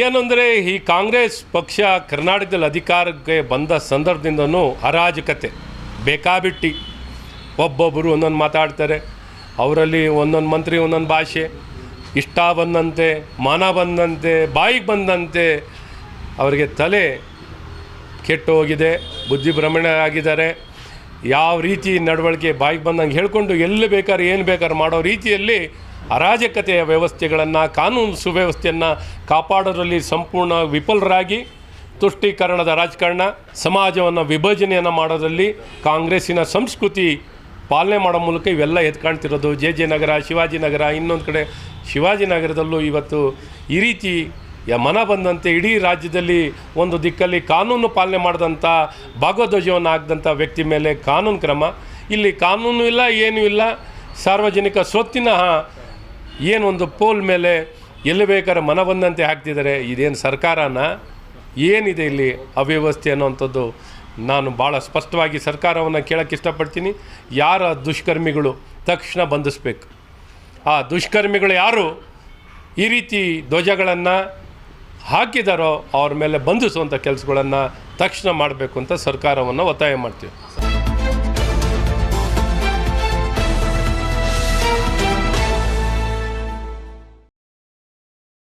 ಏನಂದರೆ ಈ ಕಾಂಗ್ರೆಸ್ ಪಕ್ಷ ಕರ್ನಾಟಕದಲ್ಲಿ ಅಧಿಕಾರಕ್ಕೆ ಬಂದ ಸಂದರ್ಭದಿಂದನೂ ಅರಾಜಕತೆ, ಬೇಕಾಬಿಟ್ಟಿ. ಒಬ್ಬೊಬ್ಬರು ಒಂದೊಂದು ಮಾತಾಡ್ತಾರೆ, ಅವರಲ್ಲಿ ಒಂದೊಂದು ಮಂತ್ರಿ, ಒಂದೊಂದು ಭಾಷೆ. ಇಷ್ಟ ಬಂದಂತೆ, ಮಾನ ಬಂದಂತೆ, ಬಾಯಿಗೆ ಬಂದಂತೆ ಅವರಿಗೆ ತಲೆ ಕೆಟ್ಟು ಹೋಗಿದೆ ಬುದ್ಧಿಭ್ರಮಣೆ ಆಗಿದ್ದಾರೆ. ಯಾವ ರೀತಿ ನಡವಳಿಕೆ ಬಾಯಿಗೆ ಬಂದಂಗೆ ಹೇಳ್ಕೊಂಡು ಎಲ್ಲಿ ಬೇಕಾದ್ರೆ, ಏನು ಬೇಕಾದ್ರೆ ಮಾಡೋ ರೀತಿಯಲ್ಲಿ ಅರಾಜಕತೆಯ ವ್ಯವಸ್ಥೆಗಳನ್ನು, ಕಾನೂನು ಸುವ್ಯವಸ್ಥೆಯನ್ನು ಕಾಪಾಡೋದರಲ್ಲಿ ಸಂಪೂರ್ಣ ವಿಫಲರಾಗಿ ತುಷ್ಟೀಕರಣದ ರಾಜಕಾರಣ, ಸಮಾಜವನ್ನು ವಿಭಜನೆಯನ್ನು ಮಾಡೋದರಲ್ಲಿ ಕಾಂಗ್ರೆಸ್ಸಿನ ಸಂಸ್ಕೃತಿ ಪಾಲನೆ ಮಾಡೋ ಮೂಲಕ ಇವೆಲ್ಲ ಎದ್ಕಾಣ್ತಿರೋದು ಜೆ ಜೆ ನಗರ ಶಿವಾಜಿನಗರ ಇನ್ನೊಂದು ಕಡೆ ಶಿವಾಜಿನಗರದಲ್ಲೂ ಇವತ್ತು ಈ ರೀತಿ ಮನ ಬಂದಂತೆ ಇಡೀ ರಾಜ್ಯದಲ್ಲಿ ಒಂದು ದಿಕ್ಕಲ್ಲಿ ಕಾನೂನು ಪಾಲನೆ ಮಾಡಿದಂಥ ಭಾಗಧ್ವಜವನ್ನು ಹಾಕಿದಂಥ ವ್ಯಕ್ತಿ ಮೇಲೆ ಕಾನೂನು ಕ್ರಮ. ಇಲ್ಲಿ ಕಾನೂನು ಇಲ್ಲ, ಏನೂ ಇಲ್ಲ. ಸಾರ್ವಜನಿಕ ಸ್ವತ್ತಿನ ಏನೊಂದು ಪೋಲ್ ಮೇಲೆ ಎಲ್ಲಿ ಬೇಕಾದ್ರೆ ಮನ ಬಂದಂತೆ ಹಾಕ್ತಿದ್ದಾರೆ, ಇದೇನು ಸರ್ಕಾರನ? ಏನಿದೆ ಇಲ್ಲಿ ಅವ್ಯವಸ್ಥೆ ಅನ್ನೋವಂಥದ್ದು? ನಾನು ಭಾಳ ಸ್ಪಷ್ಟವಾಗಿ ಸರ್ಕಾರವನ್ನು ಕೇಳೋಕ್ಕೆ ಇಷ್ಟಪಡ್ತೀನಿ. ಯಾರ ದುಷ್ಕರ್ಮಿಗಳು ತಕ್ಷಣ ಬಂಧಿಸ್ಬೇಕು. ಆ ದುಷ್ಕರ್ಮಿಗಳು ಯಾರು? ಈ ರೀತಿ ಧ್ವಜಗಳನ್ನು ಹಾಕಿದಾರೋ ಅವ್ರ ಮೇಲೆ ಬಂಧಿಸುವಂಥ ಕೆಲಸಗಳನ್ನು ತಕ್ಷಣ ಮಾಡಬೇಕು ಅಂತ ಸರ್ಕಾರವನ್ನು ಒತ್ತಾಯ ಮಾಡ್ತೀವಿ.